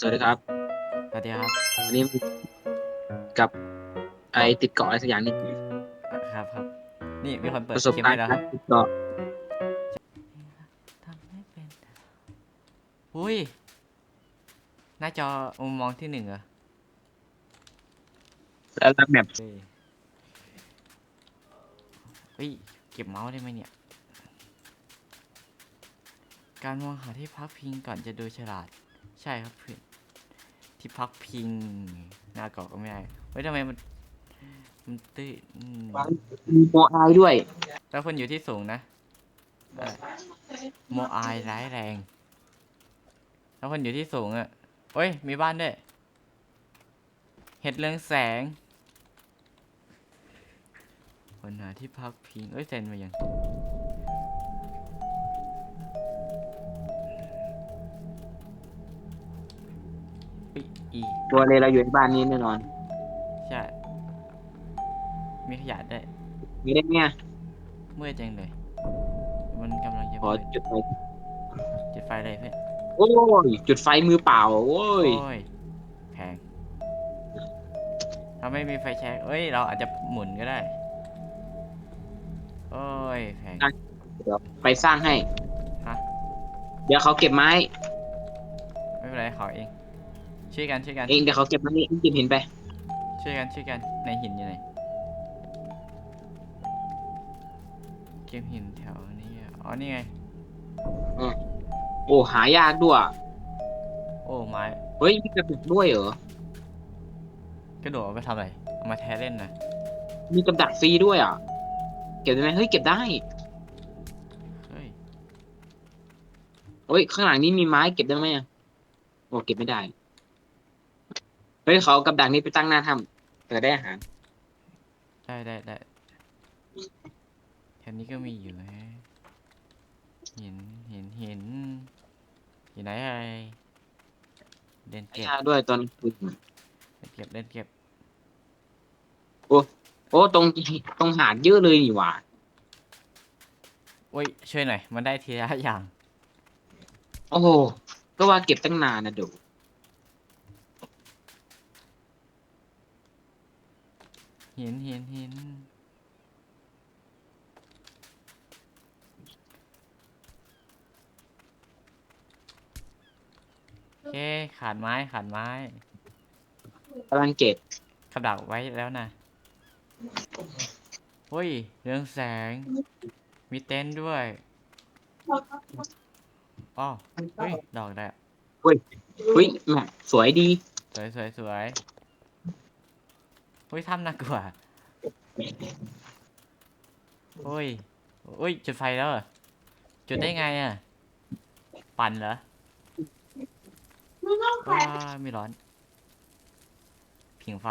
สวัสดีครับ สวัสดีครับ วันนี้กับไอติดเกาะอะไรสักอย่างนี่ครับครับ นี่มีคนเปิดประสบคลิปการให้ณ์แล้วกาครรับติดเกาะทำไม่เป็นอุ้ย หน้าจอมุมมองที่หนึ่งเหรอแล้วรับแมปเฮ้ยเฮ้ย เก็บเมาส์ได้ไหมเนี่ย การมองหาที่พักพิงก่อนจะดูฉลาด ใช่ครับเพื่อน ที่พักพิง หน้าเกาะก็ไม่ได้เฮ้ยทำไมมัน มันตื้นอืมมีโมไอด้วย แล้วคนอยู่ที่สูงนะเอ่อโมอายร้ายแรง แล้วคนอยู่ที่สูงอะ่ะเฮ้ย มีบ้านด้วย เห็ดเรืองแสงคนหาที่พักพิง เอ้ยเซ็นมายัง ตัวเลยเราอยู่ในบ้านนี้แน่นอน ใช่ มีขยะด้วยมีได้เนี่ยเมื่อยจังเลย มันกำลังจะขอมืดจุดไฟจุดไฟเลยเพื่อนโอ้ยจุดไฟมือเปล่าโอ้ยโอ้ยแพงถ้าไม่มีไฟแช็กเอ้ย เราอาจจะหมุนก็ได้ โอ้ยแพง เดี๋ยวไปสร้างให้ฮะ เดี๋ยวเขาเก็บไม้ ไม่เป็นไรขอเอง ช่วยกันช่วยกันเองเดี๋ยวเขาเก็บไม้เองเก็บหินไปช่วยกันช่วยกันในหินอยู่ไหนเก็บหินแถวนี้อะอ๋อนี่ไงโอ้หายากด้วยโอ้ไม้เฮ้ยมีกระดักด้วยเหรอกระโดดเอาไปทำอะไรเอามาแท้เล่นนะมีกระดักฟรีด้วยอะเก็บได้ไหมเฮ้ยเก็บได้เฮ้ยเฮ้ยข้างหลังนี้มีไม้เก็บได้ไหมอะโอ้เก็บไม่ได้เฮ้ยเขาเอากับดักนี้ไปตั้งหน้าถ้ำเผื่อได้อาหารได้ได้ได้แถวนี้ก็มีอยู่ฮะหินหินหินอยู่ไหนไอ้เล่นเก็บใช่ด้วยตอนคืนเล่นเก็บเล่นเก็บโอ้ตรงตรงหาดเยอะเลยนี่หว่าโอ้ยช่วยหน่อย มันได้ทีละอย่าง โอ้โหก็ว่าเก็บตั้งนานนะดู หินหินหินโอเคขาดไม้ขาดไม้กำลังเก็บขับดักไว้แล้วนะเฮ้ยเรืองแสง มีเต็นท์ด้วยอ๋อเฮ้ยดอกแดงเฮ้ยแหมสวยดี สวยสวยสวย เฮ้ยถ้ำน่ากลัวเฮ้ยเฮ้ยจุดไฟแล้วเหรอจุดได้ไงอะ ปั่นเหรอว้าไม่ร้อน ผิงไฟ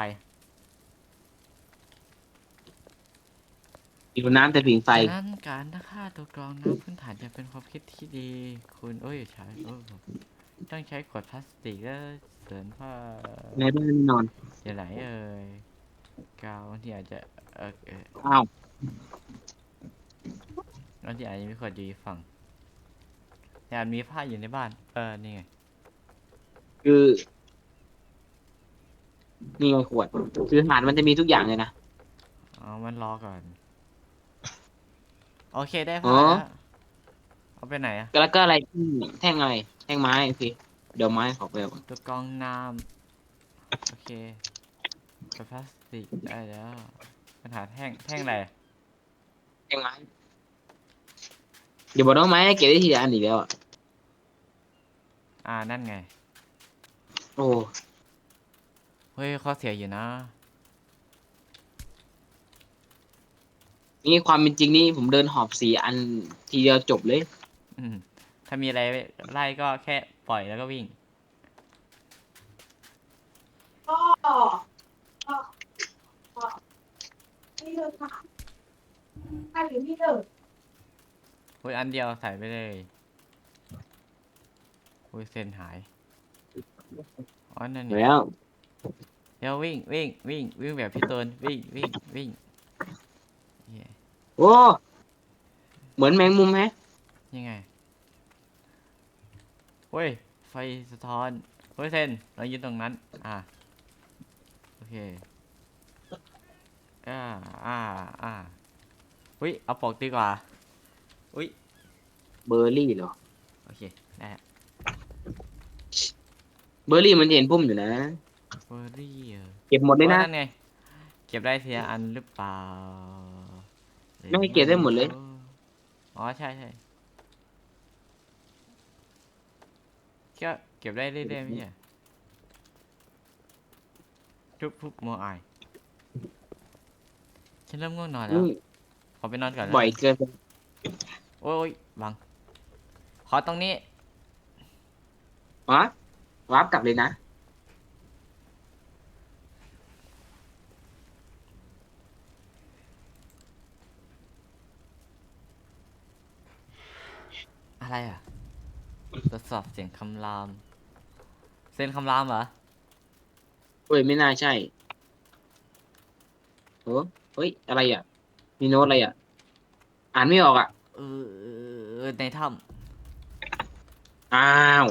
อยู่น้ำแต่ผิงไฟฉะนั้นการนักฆ่าตัวกรองน้ำพื้นฐานจะเป็นความคิดที่ดี คุณโอ้ยใช้โอ้ยต้องใช้ขวดพลาสติกแล้วเสริมผ้าในบ้านแน่นอน อยู่ไหนเอ่ย กาวบางทีอาจจะเออเอออ้าวบางทีอาจจะมีขวดอยู่อีกฝั่งแต่อาจมีผ้าอยู่ในบ้าน เออนี่ไงคือนี่ไงขวด คือหาดมันจะมีทุกอย่างเลยนะ เอามันรอก่อน โอเคได้อ๋ผ้าอแล้วเอาไปไหนอะแล้วก็อะไรที่แท่งอะไร แท่งไม้โอเคเดี๋ยวไม้ขอไปเอาตัวกรองน้ำโอเค ขวดพลาสติกได้แล้วปัญหาแท่งแท่งอะไรแท่งไม้เดี๋ยวบอกน้องไม้เก็บได้ทีละอันอีกแล้วอะอ่านั่นไง โอ้เฮ้ยข้อเสียอยู่นะ นี่ความเป็นจริงนี่ผมเดินหอบสี่อันทีเดียวจบเลย อืมถ้ามีอะไรไล่ก็แค่ปล่อยแล้วก็วิ่งพ่ อพ่อพ่อนี่เลยค่ะใครอยู่นี่เลยอุ้ยอันเดียวใส่ไปเลยอุ้ยเซนหายอ๋อนั่นนี่แล้วเดี๋ยววิ่งวิ่งวิ่งวิ่งแบบพี่ตูนวิ่งวิ่งวิ่งเหี้ยโอ้เหมือนแมงมุมไหมยังไงเฮ้ยไฟสะท้อนเฮ้ยเซนเรายืนตรงนั้น อ่าโอ เค อ่า อ่า อ่าอุ้ย เอาปกดีกว่า อุ้ย เบอร์รี่เหรอ โอเคได้ฮะเบอร์รี่มันจะเห็นพุ่มอยู่นะ เบอร์รี่เออเก็บหมดเลยนะโอ้ไง เก็บได้ทีละอันหรือเปล่าหรือไม่ให้เก็บได้หมดเลย อ๋อ ใช่ใช่ก็เก็บได้เรื่อยๆไม่ใช่ ทุบทุบโมอายฉันเริ่มง่วงนอนแล้วอืมขอไปนอนก่อนนะบ่อยเกินไปโอ้ยบัง ขอตรงนี้ วะวาร์ปกลับเลยนะ อะไรอะ ทดสอบเสียงคำรามเซนคำรามเหรอ เฮ้ยไม่น่าใช่โอ้เฮ้ยอะไรอะ มีโน้ตอะไรอะ อ่านไม่ออกอะ เออในถ้อ้าว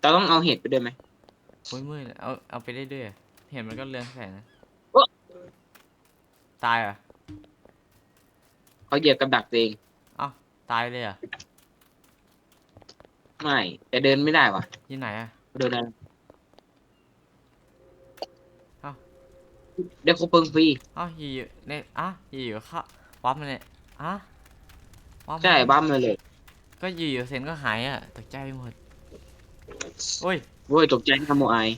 เราต้องเอาเห็ดไปด้วยไหมำโอ้ยมืดเอาเอาไปได้ด้วยอะเห็นมันก็เรืองแสงนะโอ๊ะตายเหรอะเขาเหยียบกับดักตัวเองอ้าวตายเลยเหรอะไม่แต่เดินไม่ได้วะยี่ไหนอะเดินได้ เอ้า ได้ครบเพิงฟรีอ้าวอยู่ๆในอะอยู่ๆเข้าวับมันเลยอะวับมันใช่บ้ามมาเลย ก็อยู่ๆเซนก็หายอะตกใจไปหมดโอ้ยโว้ยตกใจทำโมไอาย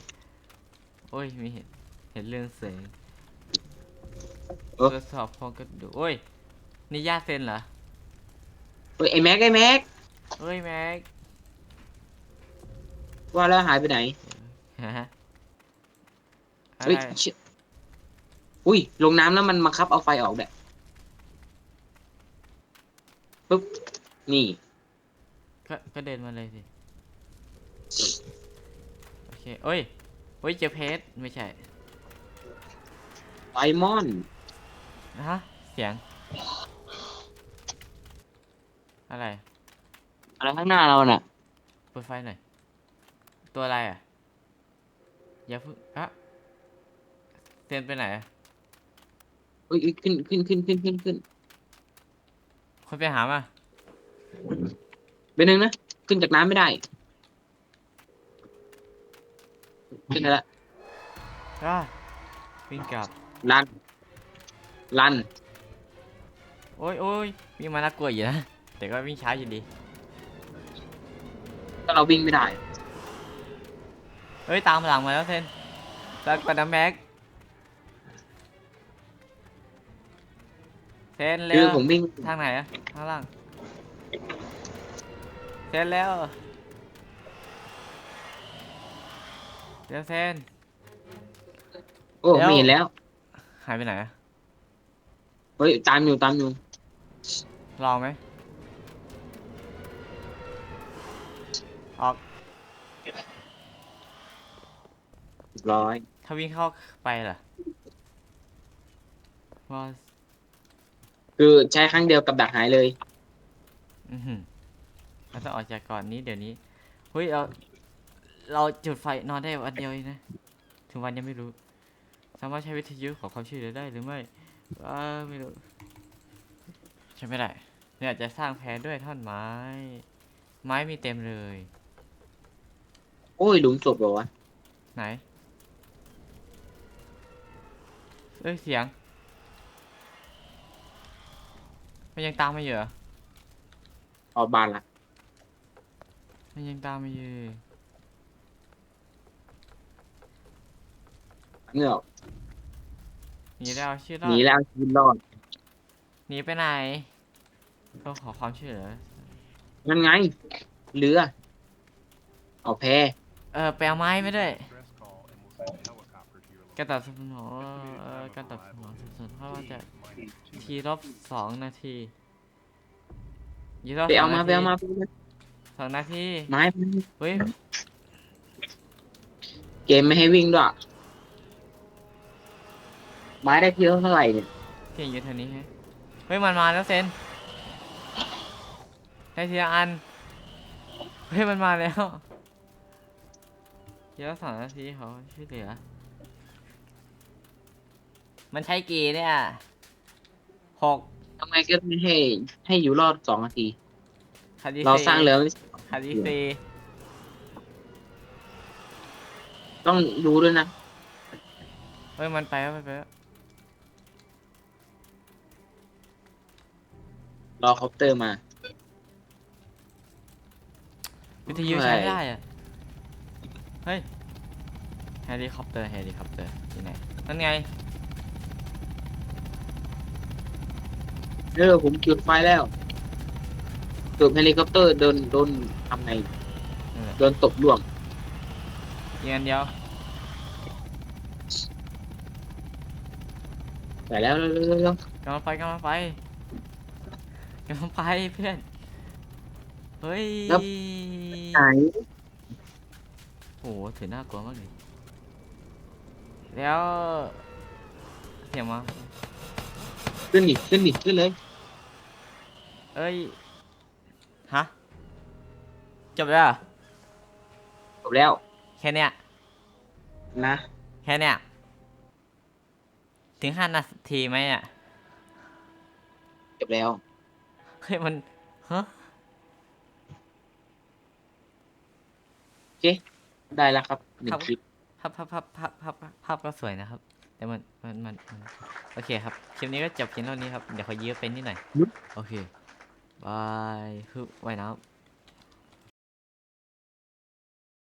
โอ้ยมีเห็นเห็นเรื่องเสียงเออตรวจสอบพอกระดูกโอ้ยนี่ญาติเซนเหรอเฮ้ยไอแม็กไอแม็กเฮ้ยแม็กว่าแล้วหายไปไหนฮะอะเฮ้ยไรเชี่ย อุ้ย ลงน้ำแล้วมันบังคับเอาไฟออกแดะปุ๊บ นี่ ก็ก็เดินมาเลยสิ โอเคเอ้ยเฮ้ยเจอเพชรไม่ใช่ไดมอนด์ฮะ เสียง อะไร อะไรข้างหน้าเราน่ะ เปิดไฟหน่อย ตัวอะไรอะ อย่าเพิ่งอะเซนไปไหนอะ เฮ้ยเอ้ยขึ้นขึ้นขึ้นขึ้นขึ้นขึ้นคนไปหามาเป็นหนึ่งนะขึ้นจากน้ำไม่ได้ขึ้นได้ละอะวิ่งกลับลันลันโอ้ยโอ้ยวิ่งมาน่ากลัวอยู่นะแต่ก็วิ่งช้าอยู่ดีก็เราวิ่งไม่ได้เฮ้ยตามหลังมาแล้วเซนตามกระดัมแม็ก เซนเร็คือวผมวิ่งทางไหนอะข้างล่างเซนแล้วเร็วเซน โอ้แล้ว ไม่เห็นแล้ว หายไปไหนอะเฮ้ยตามอยู่ตามอยู่ลองไหมออกเรียบร้อยถ้าวิ่งเข้าไปล่ะว่า คือใช้ครั้งเดียวกับดักหายเลย อือหือเราต้องออกจากก่อนนี้เดี๋ยวนี้เฮ้ยเราเราจุดไฟนอนได้วันเดียวเองนะ ถึงวันยังไม่รู้ สามารถใช้วิทยุขอความช่วยเหลือได้หรือไม่อ่าไม่รู้ใช้ไม่ได้เนี่ยจะสร้างแพด้วยท่อนไม้ ไม้มีเต็มเลย โอ้ยหลุมศพเหรอวะไหนเอ้ยเสียง มันยังตามมาอยู่เหรอออกบานละมันยังตามมาอยู่เงือกหนีแล้วชื่อรหอนีดแล้วชีวิตรอดหนีไปไหนเขาขอความช่วยเหลือนั่นไงเรือเอาแพ เออไปเอาไม้ไม่ด้วย Press การตอบสนองเอ่อการตอบสนองสุดๆเพราะว่าจะ location. ทีรอบสองนาทียีรอบไปสอเอางมานาไปทีเอามาไปเอามาสองนาทีไม้เฮ้ยเกมไม่ให้วิ่งด้วยไม้ได้เพียงเท่าไหร่เนี่ยเพียงอยู่เท่านี้ฮะเฮ้ยมันมาแล้วเซนได้ทีละอันเฮ้ยมันมาแล้วเดี๋ยวสองนาทีเขาช่วยเหลือ มันใช้กี่เนี่ยหกทำไมก็ไม่ให้ให้อยู่รอดสองนาทีคาดิเราซีสร้างเรือคาดิซีต้องรู้ด้วยนะ เฮ้ยมันไปแล้วมันไปแล้วรอคอปเตอร์มา วิทยุเฮ้ยใช้ไม่ได้อะเฮ้ยเฮลิคอปเตอร์เฮลิคอปเตอร์ที่ไหนนั่นไง เออผมจุดไฟแล้วจุดเฮลิคอปเตอร์โดนโดนทำไงนั่นแหละ โดนตบล่วงยิงอันเดียวแต่แล้วเร็วๆเร็วกำลังไปกำลังไปกำลังไปเพื่อน เฮ้ย ๆไหนโอ้โหถือน่ากลัวมากเลย แล้วเสียงมาขึ้นดิขึ้นดิขึ้นเลย เอ้ย ฮะ จบแล้วเหรอจบแล้วแค่เนี้ย นะ แค่เนี้ย ถึงห้านาทีไหมอะจบแล้ว เฮ้ย มันฮะได้แล้วครับหนึ่ครังบคลิป ภาพภาพภาพภาพภาพภาพก็สวยนะครับ แต่มันมันมันมันโอเคครับ คลิปนี้ก็จบเพียงเท่านี้ครับ เดี๋ยวขอยื้อเป็นนิดหน่อย โอเค บายฮึว่ายน้ำ